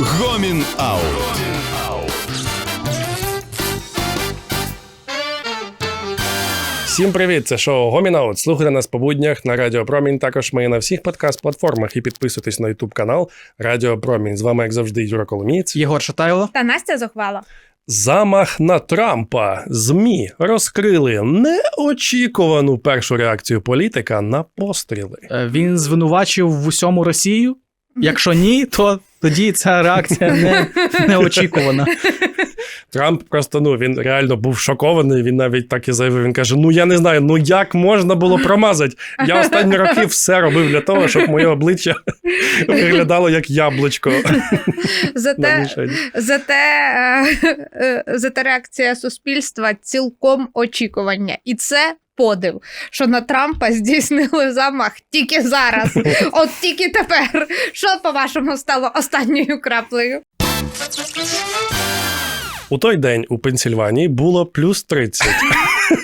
Гомін Аут. Всім привіт! Це шоу Гомінаут. Слухайте нас по буднях на Радіо Промінь. Також ми на всіх подкаст-платформах і підписуйтесь на Ютуб канал Радіо Промінь. З вами, як завжди, Юра Коломієць. Єгор Шатайло. Та Настя зухвала. Замах на Трампа. ЗМІ розкрили неочікувану першу реакцію політика на постріли. Е, Він звинувачив в усьому Росію. Якщо ні, то тоді ця реакція не, неочікувана. Трамп просто ну він реально був шокований. Він навіть так і заявив. Він каже: Ну я не знаю, ну як можна було промазати? Я останні роки все робив для того, щоб моє обличчя виглядало як яблучко. Зате, зате, е, е, зате реакція суспільства цілком очікування. І це подив, що на Трампа здійснили замах тільки зараз. От тільки тепер. Що, по-вашому, стало останньою краплею? У той день у Пенсільванії було плюс 30.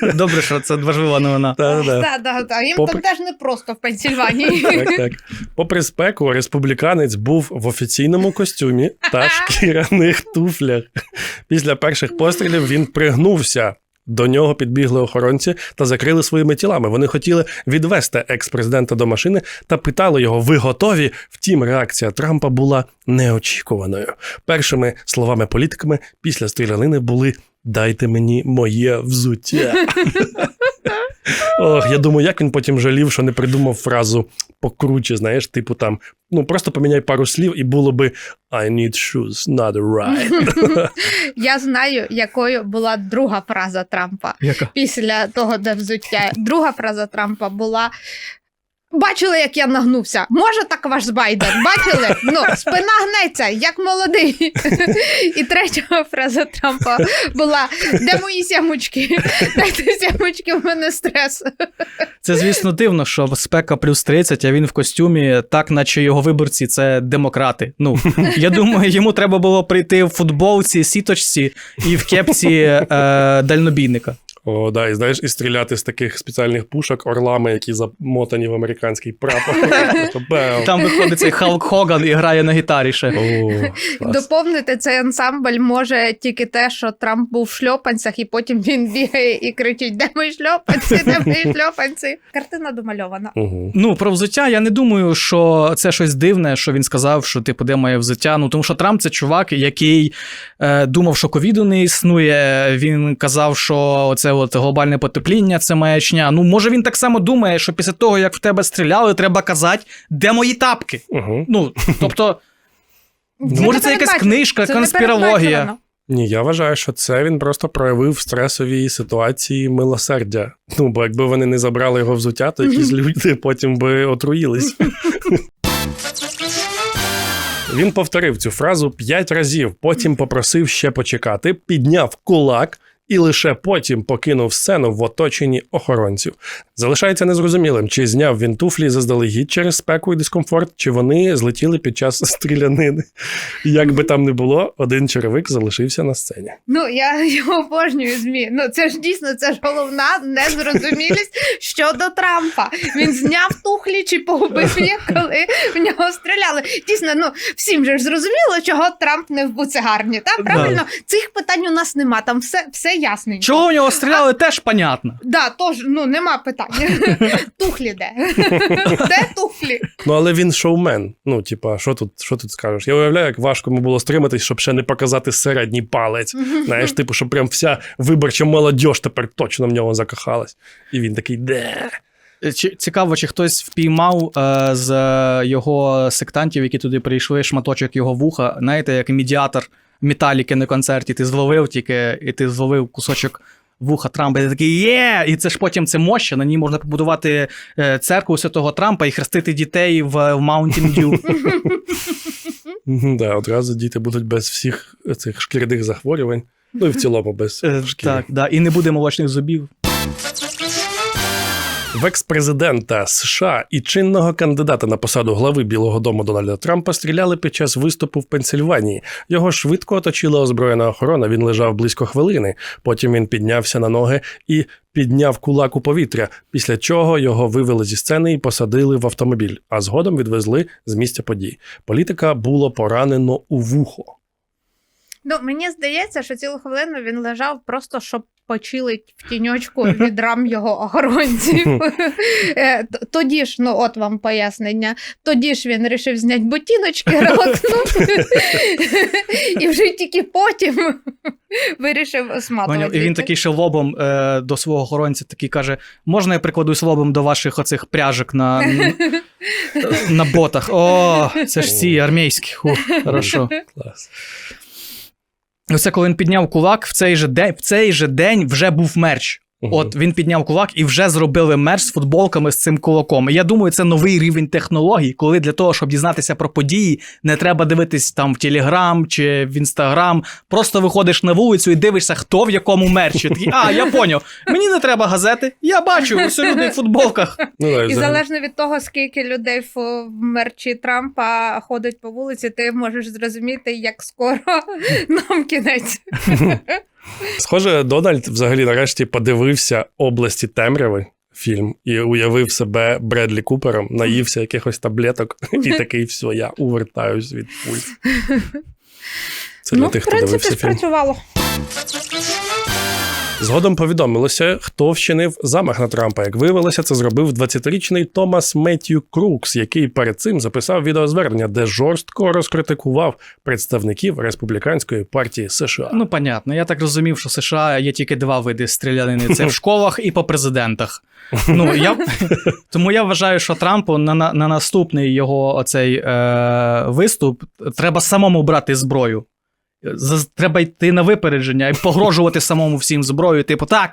Добре, що це важлива новина. Так, так, так. Їм Попри- там теж не просто в Пенсільванії. Так, так. Попри спеку, республіканець був в офіційному костюмі та шкіряних туфлях. Після перших пострілів він пригнувся. До нього підбігли охоронці та закрили своїми тілами. Вони хотіли відвести екс-президента до машини та питали його: ви готові? Втім, реакція Трампа була неочікуваною. Першими словами політиками після стрілянини були Дайте мені моє взуття. Ох, я думаю, як він потім жалів, що не придумав фразу покруче, знаєш, типу там, ну просто поміняй пару слів, і було би I need shoes, not right. Я знаю, якою була друга фраза Трампа. Яка? після того, де взуття. Друга фраза Трампа була. Бачили, як я нагнувся. Може так ваш Байден? Бачили? Ну, спина гнеться, як молодий. І третя фраза Трампа була: де мої сямочки? Дайте сямочки, в мене стрес. Це, звісно, дивно, що спека плюс 30, а він в костюмі, так наче його виборці це демократи. Ну, я думаю, йому треба було прийти в футболці, сіточці і в кепці е, дальнобійника. О, да, і знаєш, і стріляти з таких спеціальних пушок орлами, які замотані в американський прапор. Там виходить цей Халк Хоган і грає на гітарі ще. Доповнити цей ансамбль може тільки те, що Трамп був в шльопанцях, і потім він бігає і кричить: Де мої шльопанці? Де мої шльопанці? Картина домальована. Ну, про взуття я не думаю, що це щось дивне, що він сказав, що типу, де моє взуття. Ну, тому що Трамп це чувак, який е, думав, що ковіду не існує. Він казав, що це от глобальне потепління, це маячня. Ну, може, він так само думає, що після того, як в тебе стріляли, треба казати, де мої тапки. Мгм. Ну, тобто, Це може, це якась книжка, Це конспірологія. Ні, я вважаю, що це він просто проявив в стресовій ситуації милосердя. Ну, бо якби вони не забрали його взуття, то якісь люди потім би отруїлись. Він повторив цю фразу п'ять разів, потім попросив ще почекати, підняв кулак і лише потім покинув сцену в оточенні охоронців. Залишається незрозумілим, чи зняв він туфлі заздалегідь через спеку і дискомфорт, чи вони злетіли під час стрілянини. Як би там не було, один черевик залишився на сцені. Ну, я його обожнюю змі. Ну, це ж дійсно це ж головна незрозумілість щодо Трампа. Він зняв тухлі чи погубив їх, коли в нього стріляли. Дійсно, ну всім же ж зрозуміло, чого Трамп не в буцегарні. Та правильно, цих питань у нас нема. Там все, все ясненько. Чого в нього стріляли, теж понятно. Да, тож ну нема питань. Тухлі де? Де тухлі? Ну, але він шоумен. Ну, типа, що тут, що тут скажеш? Я уявляю, як важко йому було стриматись, щоб ще не показати середній палець. Знаєш, типу, щоб прям вся виборча молодь тепер точно в нього закохалась. І він такий, де? Чи- Цікаво, чи хтось впіймав е, з його сектантів, які туди прийшли, шматочок його вуха. Знаєте, як медіатор металіки на концерті, ти зловив тільки, і ти зловив кусочок вуха Трампа, і ти такий є! І це ж потім це моща. На ній можна побудувати е, церкву святого Трампа і хрестити дітей в, Mountain Dew. Да, одразу діти будуть без всіх цих шкіряних захворювань. Ну і в цілому без Е, шкіри. Так, да. І не буде молочних зубів. В екс-президента США і чинного кандидата на посаду глави Білого Дому Дональда Трампа стріляли під час виступу в Пенсильванії. Його швидко оточила озброєна охорона. Він лежав близько хвилини. Потім він піднявся на ноги і підняв кулак у повітря. Після чого його вивели зі сцени і посадили в автомобіль, а згодом відвезли з місця подій. Політика було поранено у вухо. Ну, мені здається, що цілу хвилину він лежав просто, щоб почилить в тіньочку від рам його охоронців. Е, Тоді ж, ну от вам пояснення, тоді ж він вирішив зняти ботиночки, релакнув, і вже тільки потім вирішив сматувати. І він такий ще лобом е, до свого охоронця такий каже: можна я прикладусь лобом до ваших оцих пряжок на, на ботах? О, це ж ці армійські. Хорошо. Клас. Оце коли він підняв кулак, в цей же день, в цей же день вже був мерч. Мгм. От він підняв кулак і вже зробили мерч з футболками з цим кулаком. І я думаю, це новий рівень технологій, коли для того, щоб дізнатися про події, не треба дивитись там в Телеграм чи в Інстаграм. Просто виходиш на вулицю і дивишся, хто в якому мерчі. Такий, а, я поняв. Мені не треба газети. Я бачу, усі люди в футболках. Ну, І взагалі. залежно від того, скільки людей в в мерчі Трампа ходить по вулиці, ти можеш зрозуміти, як скоро нам кінець. Схоже, Дональд взагалі нарешті подивився області темряви. Фільм і уявив себе Бредлі Купером, наївся якихось таблеток, і такий все, я увертаюсь від пуль. Це для ну, тих, хто принципі, дивився фільм. спрацювало. Згодом повідомилося, хто вчинив замах на Трампа. Як виявилося, це зробив 20-річний Томас Меттью Крукс, який перед цим записав відеозвернення, де жорстко розкритикував представників республіканської партії США. Ну, понятно. Я так розумів, що США є тільки два види стрілянини: це в школах і по президентах. Ну, я, тому я вважаю, що Трампу на, на, на наступний його оцей е, виступ треба самому брати зброю. З- Треба йти на випередження і погрожувати самому всім зброєю. Типу, так.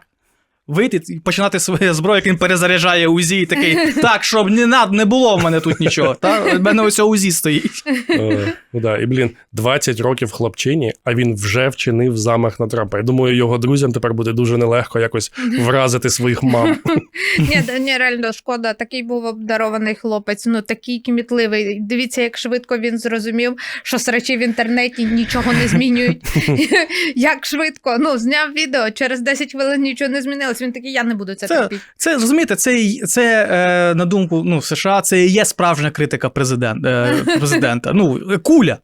Вийти і починати своє зброю, як він перезаряджає УЗІ, і такий, так, щоб не, над- не було в мене тут нічого. Та? В мене ось УЗІ стоїть. Е, ну да, і блін, 20 років хлопчині, а він вже вчинив замах на Трампа. Я думаю, його друзям тепер буде дуже нелегко якось вразити своїх мам. Ні, ні, реально шкода. Такий був обдарований хлопець, ну такий кмітливий. Дивіться, як швидко він зрозумів, що срачі в інтернеті нічого не змінюють. Як швидко, ну зняв відео, через 10 хвилин нічого не змінилось. Він такий, я не буду це Це- терпіти. Це розумієте, це, це е, на думку ну, США, це і є справжня критика президент, е, президента. Ну, куля.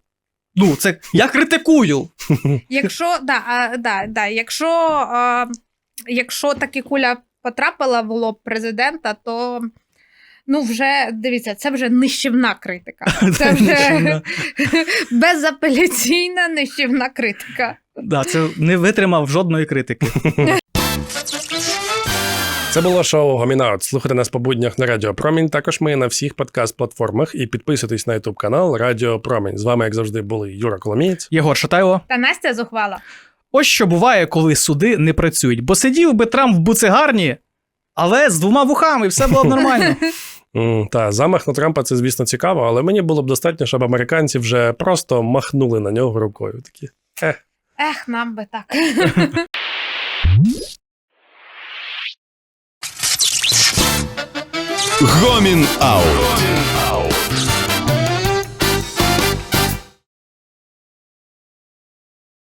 Ну, це я критикую. Якщо да, а, да, да, якщо, а, якщо таки куля потрапила в лоб президента, то. Ну, вже дивіться, це вже нищівна критика. Це вже безапеляційна нищівна критика. Да, це не витримав жодної критики. Це було шоу Гомінаут. Слухайте нас по буднях на Радіо Промінь. Також ми на всіх подкаст-платформах і підписуйтесь на Ютуб канал Радіо Промінь. З вами, як завжди, були Юра Коломієць. Єгор Шатайло. Та Настя зухвала. Ось що буває, коли суди не працюють. Бо сидів би Трамп в буцегарні, але з двома вухами, і все було б нормально. М, Та замах на Трампа це, звісно, цікаво, але мені було б достатньо, щоб американці вже просто махнули на нього рукою. Такі. Ех, нам би так. Гомін Аут.